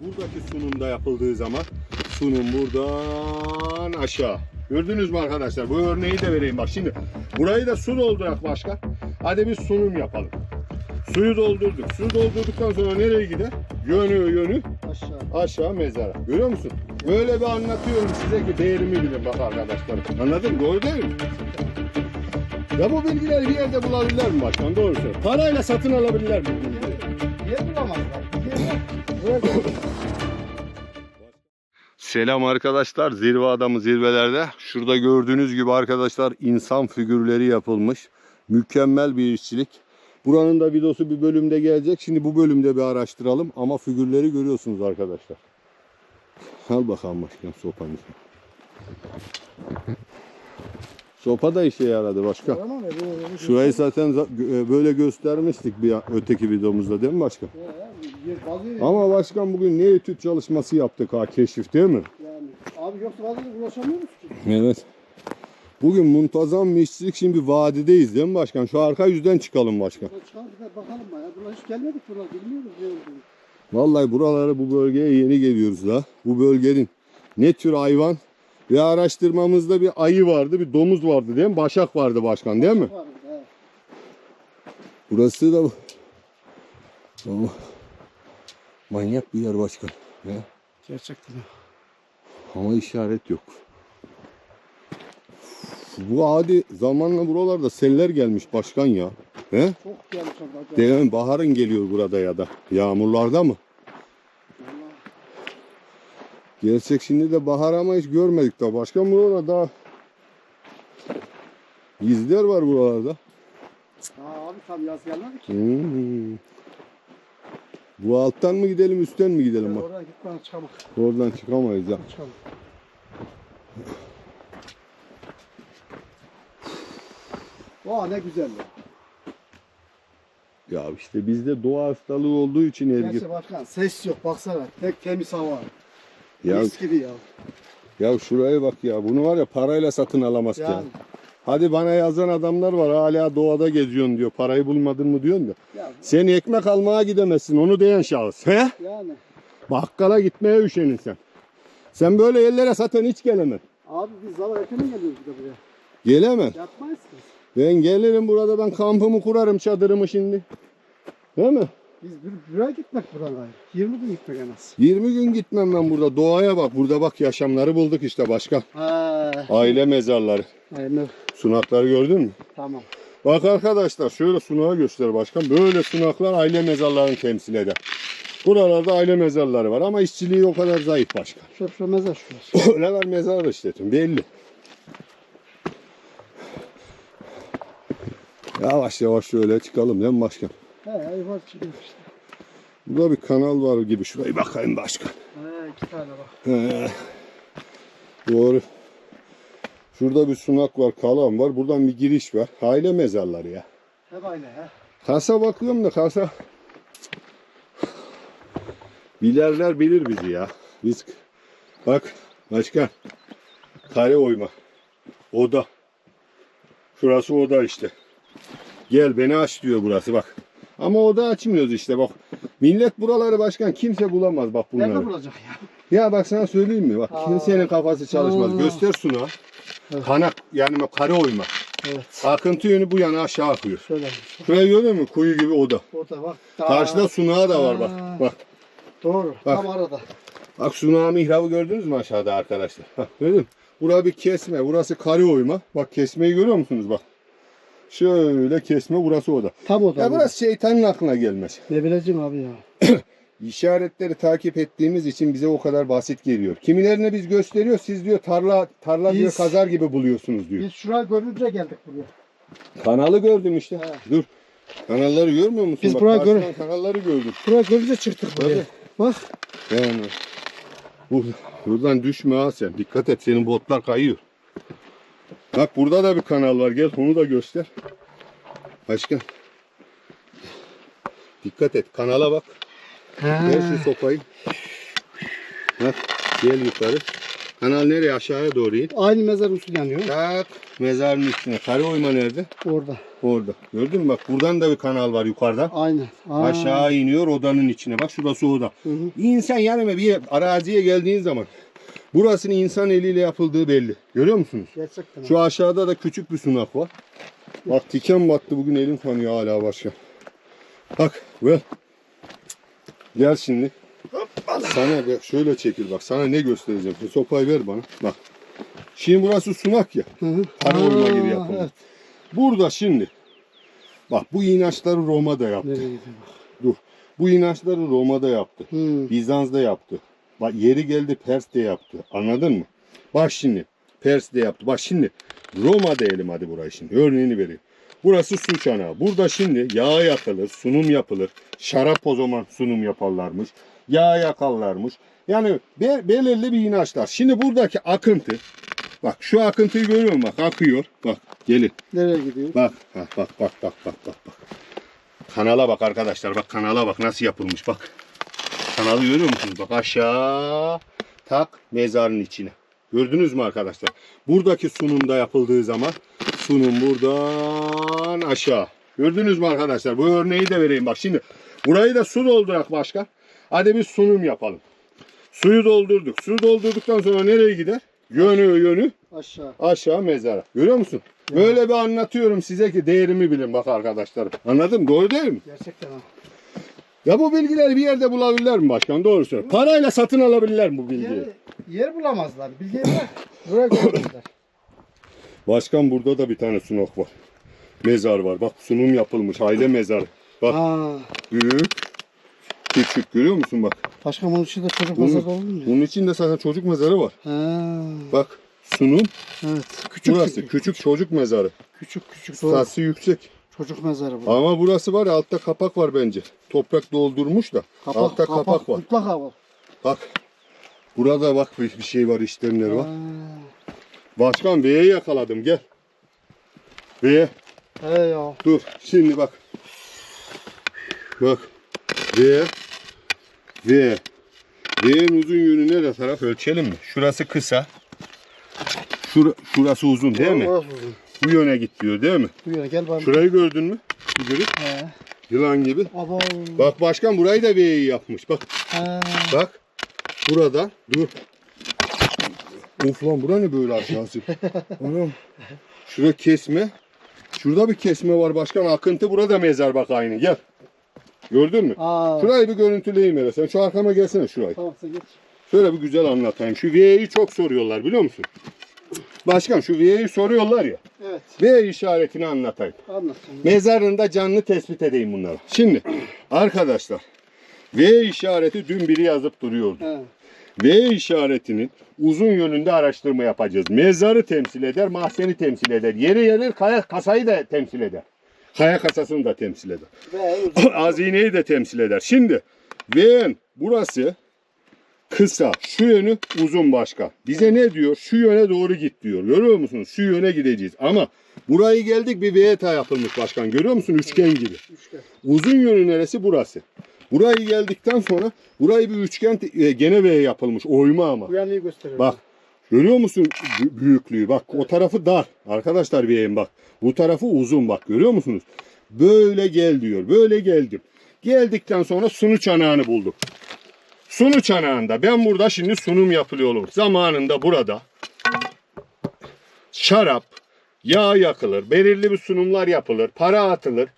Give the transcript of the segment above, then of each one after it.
buradaki sunumda yapıldığı zaman sunum buradan aşağı. Gördünüz mü arkadaşlar? Bu örneği de vereyim bak şimdi. Burayı da su doldurak başka. Hadi biz sunum yapalım. Suyu doldurduk. Suyu doldurduktan sonra nereye gider? Yönü yönü Aşağı. aşağı mezara. Görüyor musun? Böyle bir anlatıyorum size ki değerimi bilin bak arkadaşlar. Anladın mı? Doğru değil mi? Ya bu bilgileri bir yerde bulabilirler mi başkan? Doğru söylüyor. Parayla satın alabilirler mi? Niye bulamazlar? Niye? Böyle Selam arkadaşlar. Zirve adamı zirvelerde. Şurada gördüğünüz gibi arkadaşlar insan figürleri yapılmış. Mükemmel bir işçilik. Buranın da videosu bir bölümde gelecek. Şimdi bu bölümde bir araştıralım. Ama figürleri görüyorsunuz arkadaşlar. Al bakalım başkan sopanı. Sopa da işe yaradı başkan. Ama ne? Böyle- Şurayı zaten za- e, böyle göstermiştik bir öteki videomuzda değil mi başkan? Ya, bir bazı- Ama başkan bugün ne etüt çalışması yaptık ha keşif değil mi? Yani, abi yoksa bazı ulaşamıyoruz ki. Evet. Bugün muntazam bir işçilik şimdi vadideyiz değil mi başkan? Şu arka yüzden çıkalım başkan. Şöyle Çıkalım bir de bakalım ya. Buraya hiç gelmedik buraya. Bilmiyoruz ne olduğunu. Vallahi buraları bu bölgeye yeni geliyoruz da. Bu bölgenin ne tür hayvan ve araştırmamızda bir ayı vardı, bir domuz vardı değil mi? Başak vardı başkan değil mi? Burası da Oh. manyak bir yer başkan. Ya. Gerçekten. Ama işaret yok. Bu adi zamanla buralarda seller gelmiş başkan ya. He? Çok gelmiş. Değil mi? Baharın geliyor burada ya da. Yağmurlarda mı? Gerçek şimdi de bahar ama hiç görmedik daha. Başka buralarda daha izler var buralarda. Ha, abi tam yaz gelmedi ki. Hmm. Bu alttan mı gidelim üstten mi gidelim bak. Oradan gitmeden çıkamak. Oradan çıkamayız ya. Çıkalım. Vay ne güzel ya. Ya işte bizde doğa hastalığı olduğu için Ergin. Gerçi başkan ses yok baksana. Tek temiz hava. Ya, Mis gibi ya. ya şuraya bak ya. Bunu var ya parayla satın alamaz ya. Yani. Hadi bana yazan adamlar var hala doğada geziyorsun diyor. Parayı bulmadın mı diyorsun da. Ya, Sen ekmek almaya gidemezsin onu diyen şahıs. He? yani. Bakkala gitmeye üşenin sen. Sen böyle yerlere zaten hiç gelemem. Abi biz sabah erken geliyoruz bir de buraya? Gelemem. Yapmayız ki. Ben gelirim burada ben kampımı kurarım çadırımı şimdi. Değil mi? Biz bir, buraya gitmek buradan gayrı. 20 gün gitmek en az. 20 gün gitmem ben burada. Doğaya bak. Burada bak yaşamları bulduk işte başka. Ha. Aile mezarları. Aynen. Sunakları gördün mü? Tamam. Bak arkadaşlar şöyle sunağı göster başkan. Böyle sunaklar aile mezarlarını temsil eder. Buralarda aile mezarları var ama işçiliği o kadar zayıf başkan. Şu şu mezar şurası. Oralar mezar işletim belli. Yavaş yavaş şöyle çıkalım değil mi başkan? He hayvan çıkıyor işte. Burada bir kanal var gibi. Şurayı bakayım başkan. He iki tane bak. He. Doğru. Şurada bir sunak var, kalan var. Buradan bir giriş var. Aile mezarları ya. Hep aynı he. Kasa bakıyorum da kasa. Bilerler bilir bizi ya. Biz bak başkan. Kare oyma. Oda. Şurası oda işte. Gel beni aç diyor burası bak. Ama oda açmıyoruz işte bak. Millet buraları başkan kimse bulamaz bak bunları. Nerede bulacak ya? Ya bak sana söyleyeyim mi? Bak Aa. kimsenin kafası çalışmaz. Aa. Göster sunu. Evet. Kanak yani kare oyma. Evet. Akıntı yönü bu yana aşağı akıyor. Şöyle. Şurayı görüyor musun? Kuyu gibi oda. Orada bak. Karşıda sunağı da var bak. Bak. Doğru. Bak. Tam arada. Bak sunağı mihrabı gördünüz mü aşağıda arkadaşlar? Bak gördün mü? Bura bir kesme. Burası kare oyma. Bak kesmeyi görüyor musunuz bak. Şöyle kesme burası oda. Tam orada. Ya burası şeytanın aklına gelmez. Ne bileceğim abi ya. İşaretleri takip ettiğimiz için bize o kadar basit geliyor. Kimilerine biz gösteriyor. Siz diyor tarla tarla diyor Biz- kazar gibi buluyorsunuz diyor. Biz şurayı görünce geldik buraya. Kanalı gördüm işte. Dur. Kanalları görmüyor musun? Biz Bak, burayı karşıdan gör- kanalları gördüm. Burayı görünce çıktık buraya. Bak. Yani. Bu, buradan düşme ha sen. Dikkat et senin botlar kayıyor. Bak burada da bir kanal var. Gel onu da göster. Başka. Dikkat et. Kanala bak. Ver şu sopayı. Heh, gel yukarı. Kanal nereye? Aşağıya doğru in. Aynı mezar usulü yanıyor. Tak. Mezarın üstüne. Kare oyma nerede? Orada. Orada. Gördün mü bak buradan da bir kanal var yukarıdan. Aynen. Aa. Aşağı iniyor odanın içine. Bak şurası oda. Hı hı. İnsan yani bir araziye geldiğin zaman burasının insan eliyle yapıldığı belli. Görüyor musunuz? Gerçekten. Şu aşağıda da küçük bir sunak var. Bak tiken battı bugün elim kanıyor hala başka. Bak ver. Gel şimdi. Sana bak şöyle çekil bak. Sana ne göstereceğim. Şu sopayı ver bana. Bak. Şimdi burası sunak ya. Hı hı. Para oyma gibi yapılmış. evet. Burada şimdi. Bak bu inançları Roma'da yaptı. Nereye gidiyor? Dur. Bu inançları Roma'da yaptı. Hı. Bizans'da yaptı. Bak yeri geldi Pers'te yaptı. Anladın mı? Bak şimdi Pers'te yaptı. Bak şimdi Roma diyelim hadi burayı şimdi. Örneğini vereyim. Burası su çanağı. Burada şimdi yağ yakılır, sunum yapılır. Şarap o zaman sunum yaparlarmış. Yağ yakarlarmış. Yani be- belirli bir inançlar. Şimdi buradaki akıntı Bak şu akıntıyı görüyor musun? Bak akıyor. Bak gelin. Nereye gidiyor? Bak bak bak bak bak bak bak. Kanala bak arkadaşlar bak kanala bak nasıl yapılmış bak. Kanalı görüyor musunuz? Bak aşağı tak mezarın içine. Gördünüz mü arkadaşlar? Buradaki sunumda yapıldığı zaman sunum buradan aşağı. Gördünüz mü arkadaşlar? Bu örneği de vereyim bak şimdi. Burayı da su doldurak başka. Hadi biz sunum yapalım. Suyu doldurduk. Suyu doldurduktan sonra nereye gider? Yönü yönü Aşağı. aşağı mezara. Görüyor musun? Böyle bir anlatıyorum size ki değerimi bilin bak arkadaşlar. Anladın mı? Doğru değil mi? Gerçekten. Ya bu bilgileri bir yerde bulabilirler mi başkan? Doğru söylüyor. Parayla satın alabilirler mi bu bilgiyi? Yer, yer bulamazlar. Bilgiyi bırak. Buraya koymazlar. Başkan burada da bir tane sunak var. Mezar var. Bak sunum yapılmış. Aile mezarı. Bak Aa. büyük, küçük. Görüyor musun bak? Başka bunun içinde çocuk Bunun, mezarı olur mu? bunun içinde zaten çocuk mezarı var. Ha. Bak sunum. Evet. Küçük burası küçük. küçük çocuk mezarı. Küçük küçük. Doğru. Yüksek. Çocuk mezarı bu. Ama burası var ya altta kapak var bence. Toprak doldurmuş da. altta kapak, var. Mutlaka var. Bak. Burada bak bir bir şey var işlemleri var. Başkan V'yi yakaladım gel. V He ya. dur şimdi bak. Bak. V V V'nin uzun yönü nere taraf ölçelim mi? Şurası kısa. Şura, şurası uzun değil mi? Orası uzun. Bu yöne git diyor değil mi? Bu yana gel bana. Şurayı gördün mü? Bir görüp He. yılan gibi. Abo. Bak başkan burayı da V'yi yapmış. Bak Ha. Bak. Burada. Dur. Of lan bura ne böyle aşağısı? Anam. Şurada kesme. Şurada bir kesme var başkan. Akıntı burada mezar bak aynı. Gel. Gördün mü? Aa. Şurayı bir görüntüleyeyim hele. Sen şu arkama gelsene şurayı. Tamam sen geç. Şöyle bir güzel anlatayım. Şu V'yi çok soruyorlar biliyor musun? Başkan şu V'yi soruyorlar ya. Evet. V işaretini anlatayım. Anlat sen. Mezarında canlı tespit edeyim bunları. Şimdi arkadaşlar V işareti dün biri yazıp duruyordu. He. V işaretinin uzun yönünde araştırma yapacağız. Mezarı temsil eder, mahzeni temsil eder. Yeri gelir kaya kasayı da temsil eder. Kaya kasasını da temsil eder. Ve. Hazineyi de temsil eder. Şimdi V'nin burası kısa, şu yönü uzun başka. Bize ne diyor? Şu yöne doğru git diyor. Görüyor musunuz? Şu yöne gideceğiz. Ama burayı geldik bir V'ye yapılmış başkan. Görüyor musun? Üçgen gibi. Üçgen. Uzun yönü neresi? Burası. Burayı geldikten sonra burayı bir üçgen e, gene V yapılmış. Oyma ama. Bu yanıyı gösteriyor. Bak. Görüyor musun bü- büyüklüğü? Bak o tarafı dar. Arkadaşlar V'nin bak. Bu tarafı uzun bak. Görüyor musunuz? Böyle gel diyor. Böyle geldim. Geldikten sonra sunu çanağını buldum. Sunu çanağında ben burada şimdi sunum yapılıyorum. Zamanında burada şarap, yağ yakılır, belirli bir sunumlar yapılır, para atılır.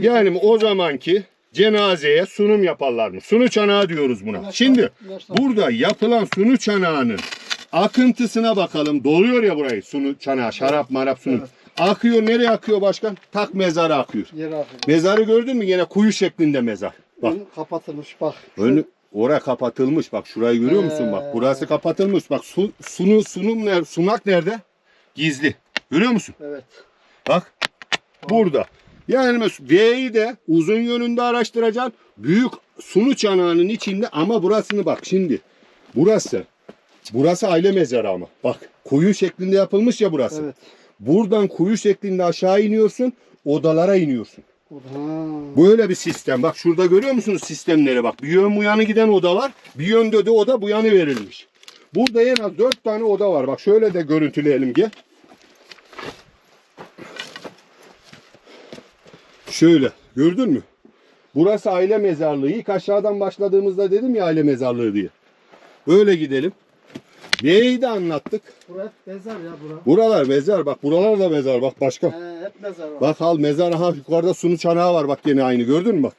Yani o zamanki cenazeye sunum yaparlarmış. Sunu çanağı diyoruz buna. Şimdi burada yapılan sunu çanağının akıntısına bakalım. Doluyor ya burayı sunu çanağı, şarap marap sunum. Evet. Akıyor nereye akıyor başkan? Tak mezara akıyor. Yere akıyor. Mezarı gördün mü? Yine kuyu şeklinde mezar. Bak Önü kapatılmış bak. önü ora kapatılmış. Bak şurayı görüyor musun? Bak burası kapatılmış. Bak su, sunu sunum nerede? Sunak nerede? Gizli. Görüyor musun? Evet. Bak burada. Yani V'yi de uzun yönünde araştıracaksın. Büyük sunu çanağının içinde ama burasını bak şimdi. Burası. Burası aile mezarı ama. Bak kuyu şeklinde yapılmış ya burası. Evet. Buradan kuyu şeklinde aşağı iniyorsun. Odalara iniyorsun. Böyle bir sistem. Bak şurada görüyor musunuz sistemleri bak. Bir yön bu yana giden oda var. Bir yönde de oda bu yanı verilmiş. Burada en az 4 tane oda var. Bak şöyle de görüntüleyelim gel. Şöyle gördün mü? Burası aile mezarlığı. İlk aşağıdan başladığımızda dedim ya aile mezarlığı diye. Böyle gidelim. Neyi de anlattık. Burası mezar ya bura. Buralar mezar. Bak buralar da mezar. Bak başka. He, hep mezar var. Bak al mezar. Ha yukarıda sunu çanağı var. Bak yine aynı. Gördün mü bak.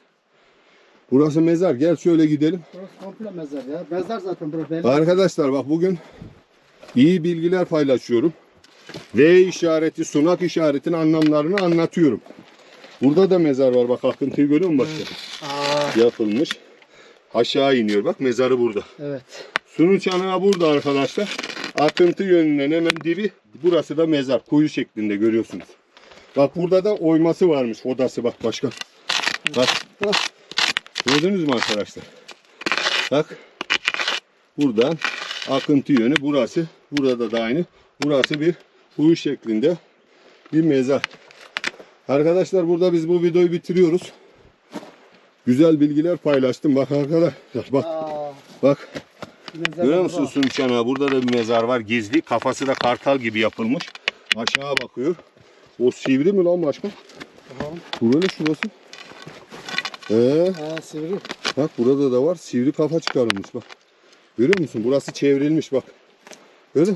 Burası mezar. Gel şöyle gidelim. Burası komple mezar ya. Mezar zaten burası belli. Arkadaşlar bak bugün iyi bilgiler paylaşıyorum. V işareti, sunak işaretinin anlamlarını anlatıyorum. Burada da mezar var. Bak akıntıyı görüyor musun başta? Aa, Yapılmış. Aşağı iniyor. Bak mezarı burada. evet. Sunu çanağı burada arkadaşlar. Akıntı yönünden hemen dibi. Burası da mezar. Kuyu şeklinde görüyorsunuz. Bak burada da oyması varmış. Odası bak başka. Bak. Gördünüz mü arkadaşlar? Bak. Buradan akıntı yönü burası. Burada da aynı. Burası bir kuyu şeklinde bir mezar. Arkadaşlar burada biz bu videoyu bitiriyoruz. Güzel bilgiler paylaştım. Bak arkadaşlar. Bak. Bak. Görüyor burada. musun sunu çanağı? Burada da bir mezar var gizli. Kafası da kartal gibi yapılmış. Aşağı bakıyor. O sivri mi lan başkan? Bakalım. Bu böyle şurası. Ee, Ha, sivri. bak burada da var. Sivri kafa çıkarılmış bak. Görüyor musun? Burası çevrilmiş bak. Öyle.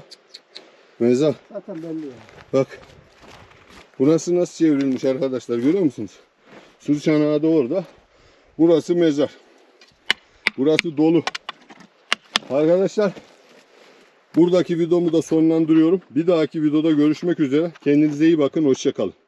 Mezar. Zaten belli ya. Bak. Burası nasıl çevrilmiş arkadaşlar görüyor musunuz? Su çanağı da orada. Burası mezar. Burası dolu. Arkadaşlar buradaki videomu da sonlandırıyorum. Bir dahaki videoda görüşmek üzere. Kendinize iyi bakın. Hoşçakalın.